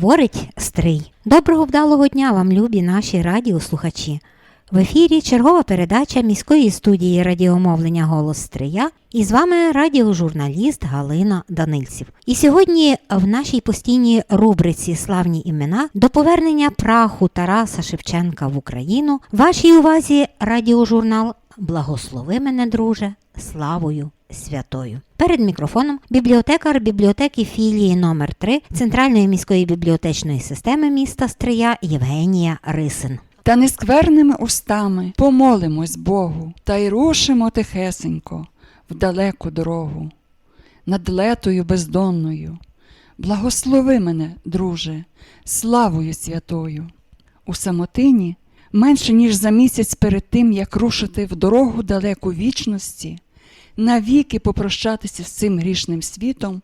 Говорить Стрий. Доброго вдалого дня вам, любі наші радіослухачі. В ефірі чергова передача міської студії радіомовлення Голос Стрия і з вами радіожурналіст Галина Данильців. І сьогодні в нашій постійній рубриці Славні імена до повернення праху Тараса Шевченка в Україну вашій увазі радіожурнал Благослови мене, друже, славою святою. Перед мікрофоном бібліотекар бібліотеки філії номер 3 Центральної міської бібліотечної системи міста Стрия Євгенія Рисин. Та нескверними устами помолимось Богу та й рушимо тихесенько в далеку дорогу, над летою бездонною. Благослови мене, друже, славою святою. У самотині, менше ніж за місяць перед тим, як рушити в дорогу далеку вічності, навіки попрощатися з цим грішним світом,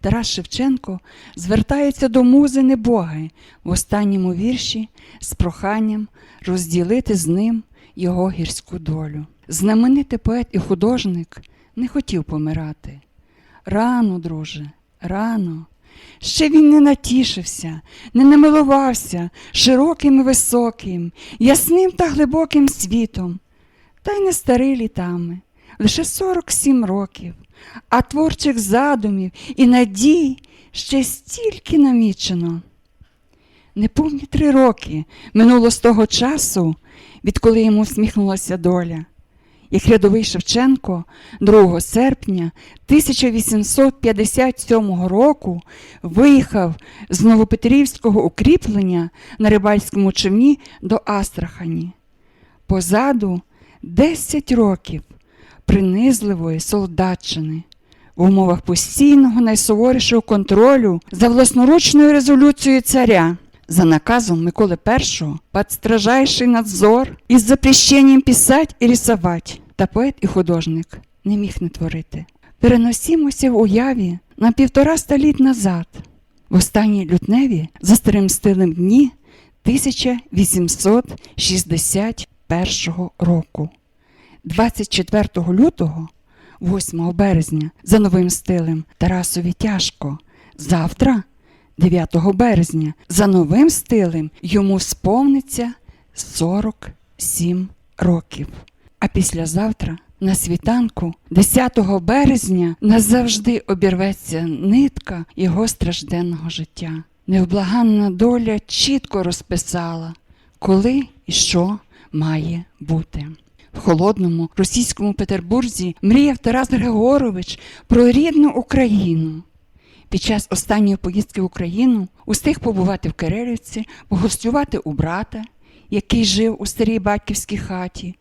Тарас Шевченко звертається до музи небоги в останньому вірші з проханням розділити з ним його гірську долю. Знаменитий поет і художник не хотів помирати. Рано, друже, рано. Ще він не натішився, не намилувався широким і високим, ясним та глибоким світом, та й не старий літами, лише 47 років, а творчих задумів і надій ще стільки намічено. Неповні три роки минуло з того часу, відколи йому всміхнулася доля. Як рядовий Шевченко 2 серпня 1857 року виїхав з Новопетрівського укріплення на рибальському човні до Астрахані. Позаду 10 років принизливої солдатчини в умовах постійного найсуворішого контролю за власноручною резолюцією царя. За наказом Миколи І под строжайший надзор із запрещенням писать і рисовать. Та поет і художник не міг не творити. Переносімося в уяві на півтораста літ назад, в останній лютневі за старим стилем дні 1861 року. 24 лютого, 8 березня, за новим стилем Тарасові тяжко. Завтра, 9 березня, за новим стилем йому сповниться 47 років. А післязавтра, на світанку, 10 березня, назавжди обірветься нитка його стражденного життя. Невблаганна доля чітко розписала, коли і що має бути. В холодному російському Петербурзі мріяв Тарас Григорович про рідну Україну. Під час останньої поїздки в Україну устиг побувати в Кирилівці, погостювати у брата, який жив у старій батьківській хаті,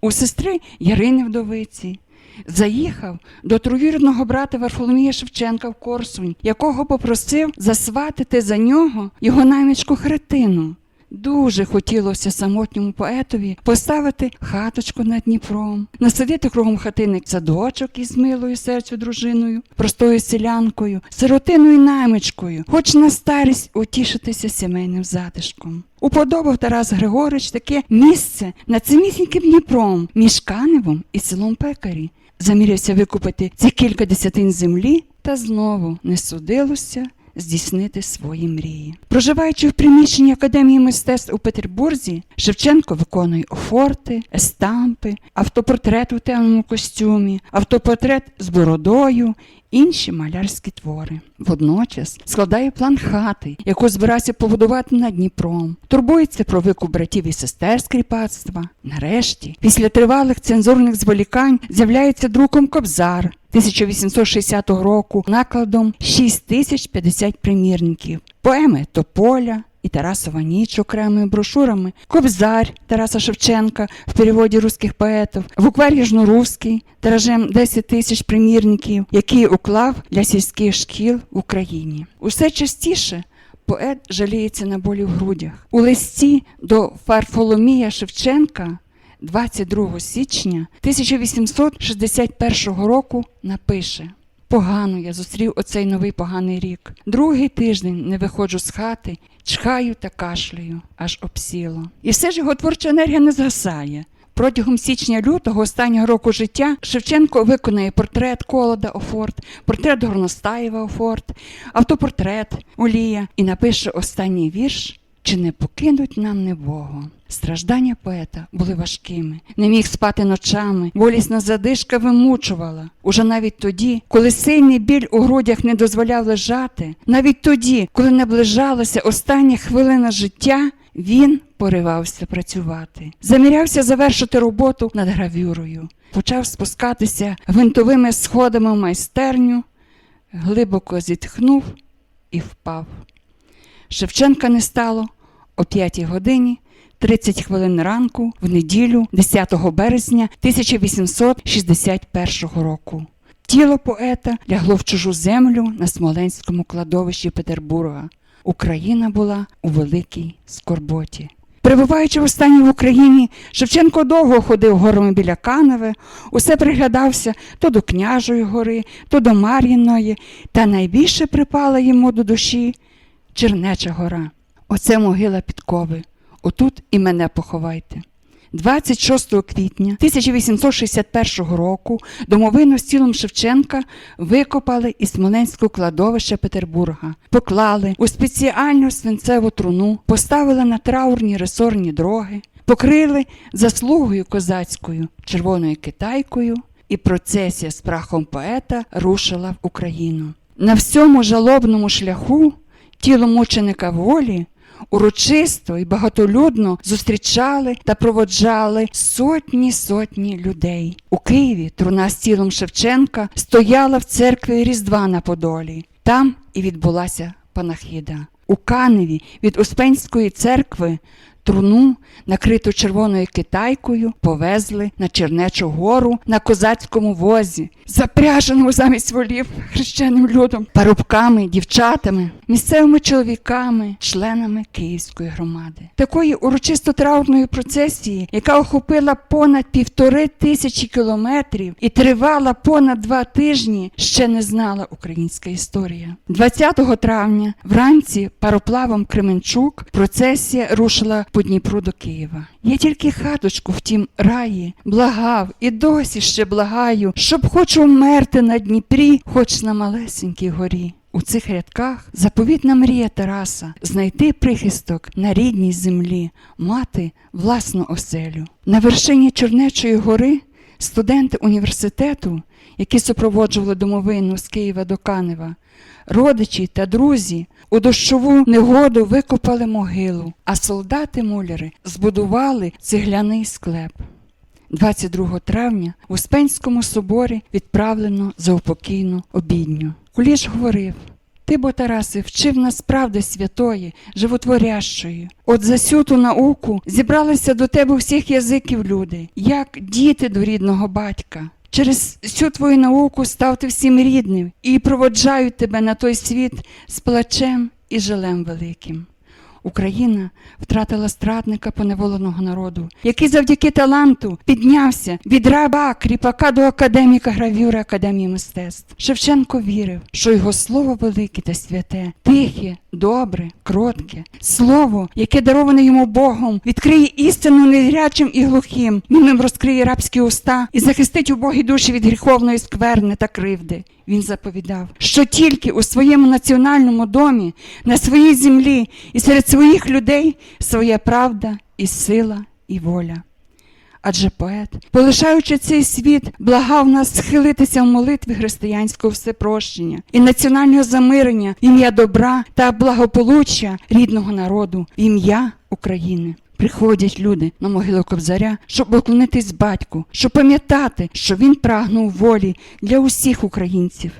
у сестри Ярини Вдовиці. Заїхав до троюрідного брата Варфоломія Шевченка в Корсунь, якого попросив засватити за нього його наймичку Хретину. Дуже хотілося самотньому поетові поставити хаточку над Дніпром, насадити кругом хатини садочок із милою серцю дружиною, простою селянкою, сиротиною наймичкою, хоч на старість утішитися сімейним затишком. Уподобав Тарас Григорич таке місце над самісіньким Дніпром між Каневом і селом Пекарі. Замірився викупити ці кілька десятин землі, та знову не судилося здійснити свої мрії. Проживаючи в приміщенні Академії мистецтв у Петербурзі, Шевченко виконує офорти, естампи, автопортрет у темному костюмі, автопортрет з бородою, інші малярські твори. Водночас складає план хати, яку збирався побудувати над Дніпром, турбується про викуп братів і сестер з. Нарешті, після тривалих цензурних зволікань, з'являється друком Кобзар. 1860 року накладом 6050 примірників, поеми Тополя і Тарасова ніч окремими брошурами, Кобзар Тараса Шевченка в переводі руських поетів, буквар Южноруський тиражем 10 тисяч примірників, який уклав для сільських шкіл в Україні. Усе частіше поет жаліється на болі в грудях. У листі до Фарфоломія Шевченка 22 січня 1861 року напише погано я зустрів оцей новий поганий рік. Другий тиждень не виходжу з хати, чхаю та кашлюю, аж обсіло. І все ж його творча енергія не згасає. Протягом січня-лютого останнього року життя Шевченко виконає портрет Колода Офорт, портрет Горностаєва Офорт, автопортрет Олія і напише останній вірш Чи не покинуть нам небого? Страждання поета були важкими. Не міг спати ночами, болісна задишка вимучувала. Уже навіть тоді, коли сильний біль у грудях не дозволяв лежати, навіть тоді, коли наближалася остання хвилина життя, він поривався працювати. Замірявся завершити роботу над гравюрою. Почав спускатися гвинтовими сходами в майстерню, глибоко зітхнув і впав. Шевченка не стало о 5 годині 30 хвилин ранку в неділю 10 березня 1861 року. Тіло поета лягло в чужу землю на Смоленському кладовищі Петербурга. Україна була у великій скорботі. Перебуваючи в останній в Україні, Шевченко довго ходив горами біля Каневи, усе приглядався то до княжої гори, то до Мар'їної, та найбільше припала йому до душі Чернеча гора. Оце могила підкови. Отут і мене поховайте. 26 квітня 1861 року домовину з тілом Шевченка викопали із Смоленського кладовища Петербурга, поклали у спеціальну свинцеву труну, поставили на траурні ресорні дроги, покрили заслугою козацькою червоною китайкою, і процесія з прахом поета рушила в Україну. На всьому жалобному шляху тіло мученика волі урочисто і багатолюдно зустрічали та проводжали сотні сотні людей. У Києві труна з тілом Шевченка стояла в церкві Різдва на Подолі. Там і відбулася панахіда. У Каневі від Успенської церкви труну, накриту червоною китайкою, повезли на Чернечу гору на козацькому возі, запряженому замість волів хрещеним людом, парубками, дівчатами, місцевими чоловіками, членами Київської громади. Такої урочисто траурної процесії, яка охопила понад півтори тисячі кілометрів і тривала понад два тижні, ще не знала українська історія. 20 травня вранці пароплавом Кременчук процесія рушила по Дніпру до Києва. Я тільки хаточку в тім раї благав і досі ще благаю, щоб хоч умерти на Дніпрі, хоч на малесенькій горі. У цих рядках заповітна мрія Тараса знайти прихисток на рідній землі, мати власну оселю. На вершині Чорнечої гори студенти університету, які супроводжували домовину з Києва до Канева, родичі та друзі у дощову негоду викопали могилу, а солдати-муляри збудували цегляний склеп. 22 травня в Успенському соборі відправлено заупокійну обідню. Куліш говорив: Ти, бо, Тарасе, вчив нас правди святої, животворящої. От за сюту науку зібралися до тебе всіх язиків люди, як діти до рідного батька. Через всю твою науку став ти всім рідним і проводжають тебе на той світ з плачем і жалем великим. Україна втратила страдника поневоленого народу, який завдяки таланту піднявся від раба кріпака до академіка гравюри Академії мистецтв. Шевченко вірив, що його слово велике та святе, тихе, добре, кротке, слово, яке дароване йому Богом, відкриє істину незрячим і глухим, ним розкриє рабські уста і захистить убогі душі від гріховної скверни та кривди. Він заповідав, що тільки у своєму національному домі, на своїй землі і серед своїх людей своя правда і сила і воля. Адже поет, полишаючи цей світ, благав нас схилитися в молитві християнського всепрощення і національного замирення ім'я добра та благополуччя рідного народу, ім'я України. Приходять люди на могилу Кобзаря, щоб поклонитись батьку, щоб пам'ятати, що він прагнув волі для усіх українців.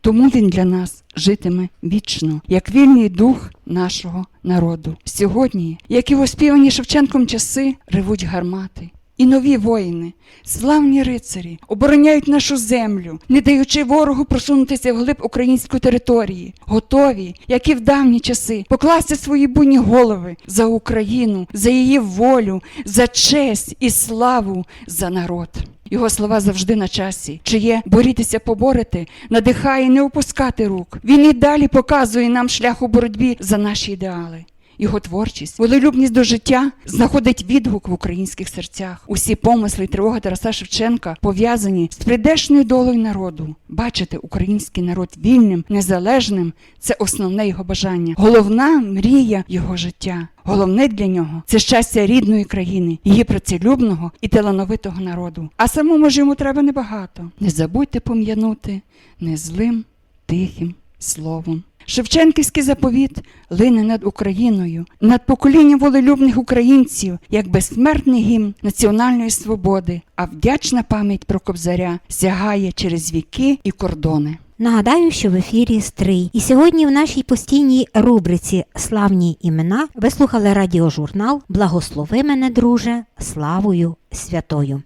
Тому він для нас житиме вічно, як вільний дух нашого народу. Сьогодні, як і в оспівані Шевченком часи, ревуть гармати. І нові воїни, славні рицарі, обороняють нашу землю, не даючи ворогу просунутися вглиб української території, готові, як і в давні часи, покласти свої буйні голови за Україну, за її волю, за честь і славу за народ. Його слова завжди на часі. Чиє борітися поборити, надихає не опускати рук. Він і далі показує нам шлях у боротьбі за наші ідеали. Його творчість, волелюбність до життя знаходить відгук в українських серцях. Усі помисли й тривоги Тараса Шевченка пов'язані з прийдешньою долею народу. Бачити український народ вільним, незалежним це основне його бажання, головна мрія його життя. Головне для нього це щастя рідної країни, її працелюбного і талановитого народу. А самому ж йому треба небагато. Не забудьте пом'янути незлим, тихим словом. Шевченківський заповіт лине над Україною, над поколінням волелюбних українців, як безсмертний гімн національної свободи, а вдячна пам'ять про Кобзаря сягає через віки і кордони. Нагадаю, що в ефірі Стрий. І сьогодні в нашій постійній рубриці Славні імена ви слухали радіожурнал Благослови мене, друже, славою святою.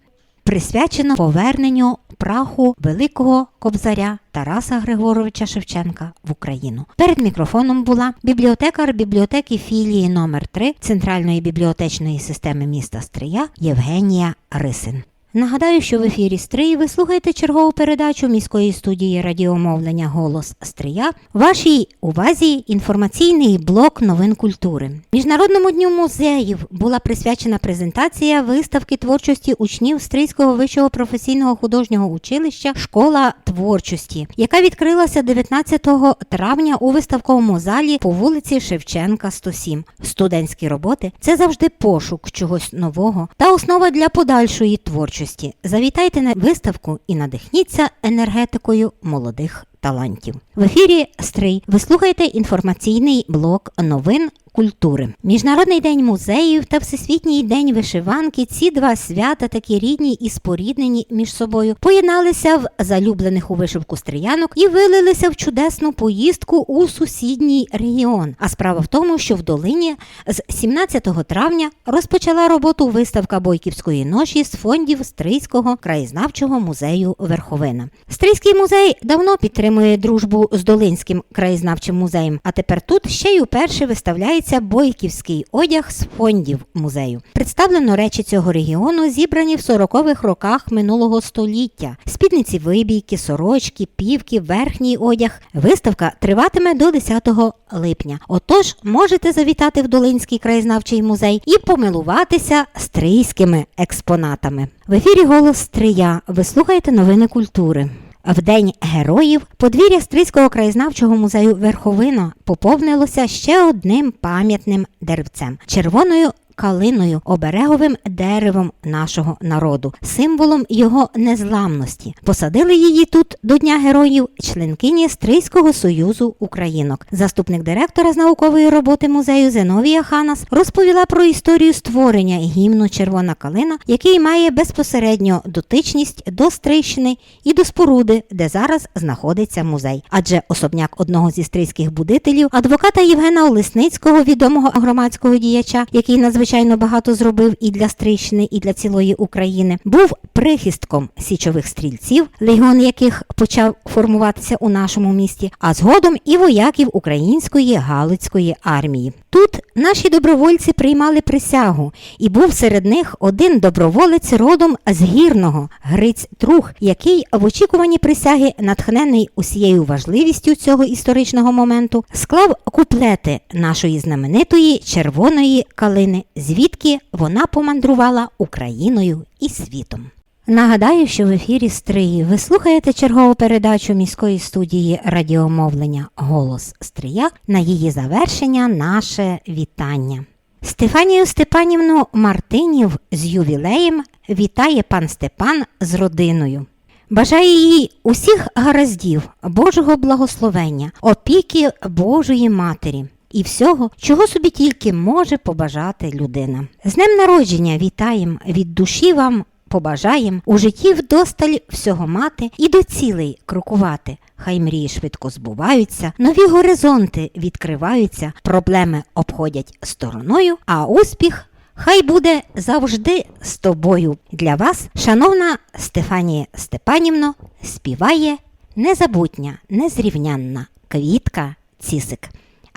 Присвячено поверненню праху великого кобзаря Тараса Григоровича Шевченка в Україну. Перед мікрофоном була бібліотекар бібліотеки філії номер 3 Центральної бібліотечної системи міста Стрия Євгенія Рисин. Нагадаю, що в ефірі Стрий ви слухаєте чергову передачу міської студії радіомовлення Голос Стрия. Вашій увазі інформаційний блок новин культури. Міжнародному дню музеїв була присвячена презентація виставки творчості учнів Стрийського вищого професійного художнього училища Школа творчості, яка відкрилася 19 травня у виставковому залі по вулиці Шевченка 107. Студентські роботи це завжди пошук чогось нового та основа для подальшої творчості. Завітайте на виставку і надихніться енергетикою молодих талантів. В ефірі Стрий ви слухаєте інформаційний блок новин. Культури, Міжнародний день музеїв та Всесвітній день вишиванки. Ці два свята, такі рідні і споріднені між собою, поєдналися в залюблених у вишивку стріянок і вилилися в чудесну поїздку у сусідній регіон. А справа в тому, що в долині з 17 травня розпочала роботу виставка бойківської ноші з фондів Стрийського краєзнавчого музею Верховина. Стрийський музей давно підтримує дружбу з Долинським краєзнавчим музеєм, а тепер тут ще й уперше виставляється бойківський одяг з фондів музею. Представлено речі цього регіону, зібрані в 40-х роках минулого століття. Спідниці вибійки, сорочки, півки, верхній одяг. Виставка триватиме до 10 липня. Отож, можете завітати в Долинський краєзнавчий музей і помилуватися стрийськими експонатами. В ефірі голос Стрия. Ви слухаєте новини культури. В День героїв подвір'я Стрийського краєзнавчого музею Верховина поповнилося ще одним пам'ятним деревцем червоною калиною, обереговим деревом нашого народу, символом його незламності. Посадили її тут до Дня героїв членкині Стрийського союзу українок. Заступник директора з наукової роботи музею Зеновія Ханас розповіла про історію створення гімну Червона калина, який має безпосередньо дотичність до Стрийщини і до споруди, де зараз знаходиться музей. Адже особняк одного зі стрийських будителів, адвоката Євгена Олесницького, відомого громадського діяча, який надзвичайно багато зробив і для Стрийщини, і для цілої України, був прихистком січових стрільців, легіон яких почав формуватися у нашому місті, а згодом і вояків української Галицької армії. Тут наші добровольці приймали присягу, і був серед них один доброволець родом з гірного Гриць Трух, який в очікуванні присяги, натхнений усією важливістю цього історичного моменту, склав куплети нашої знаменитої червоної калини, звідки вона помандрувала Україною і світом. Нагадаю, що в ефірі Стриї ви слухаєте чергову передачу міської студії радіомовлення Голос Стрия. На її завершення наше вітання. Стефанію Степанівну Мартинів з ювілеєм вітає пан Степан з родиною. Бажає їй усіх гараздів, Божого благословення, опіки Божої Матері і всього, чого собі тільки може побажати людина. З днем народження вітаєм від душі вам побажаєм у житті вдосталь всього мати і до цілей крокувати. Хай мрії швидко збуваються, нові горизонти відкриваються, проблеми обходять стороною, а успіх хай буде завжди з тобою. Для вас, шановна Стефанія Степанівно, співає незабутня, незрівнянна квітка Цісик.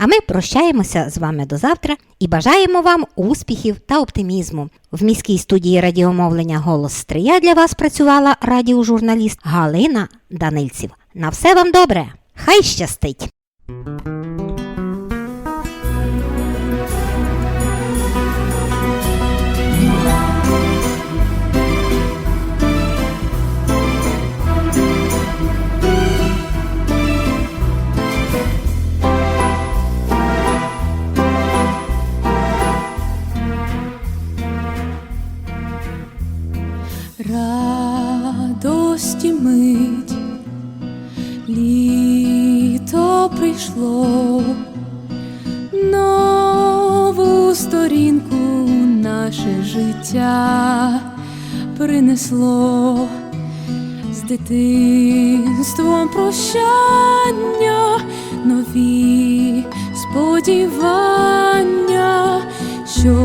А ми прощаємося з вами до завтра і бажаємо вам успіхів та оптимізму. В міській студії радіомовлення Голос Стрия для вас працювала радіожурналіст Галина Данильців. На все вам добре! Хай щастить! Принесло з дитинством прощання, нові сподівання, що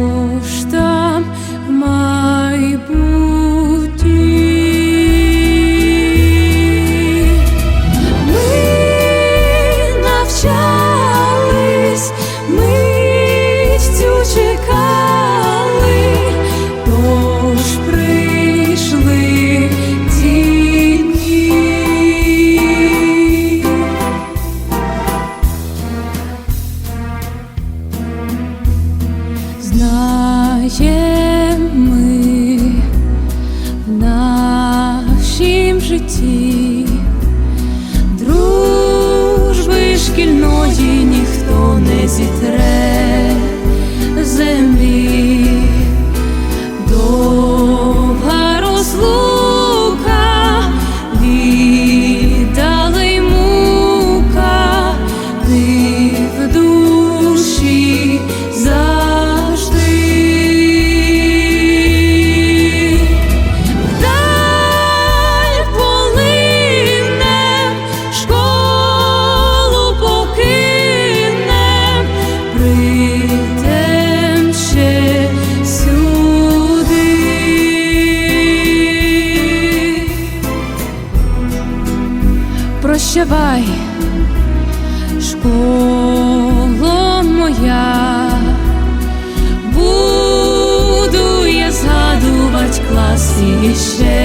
ж 一些。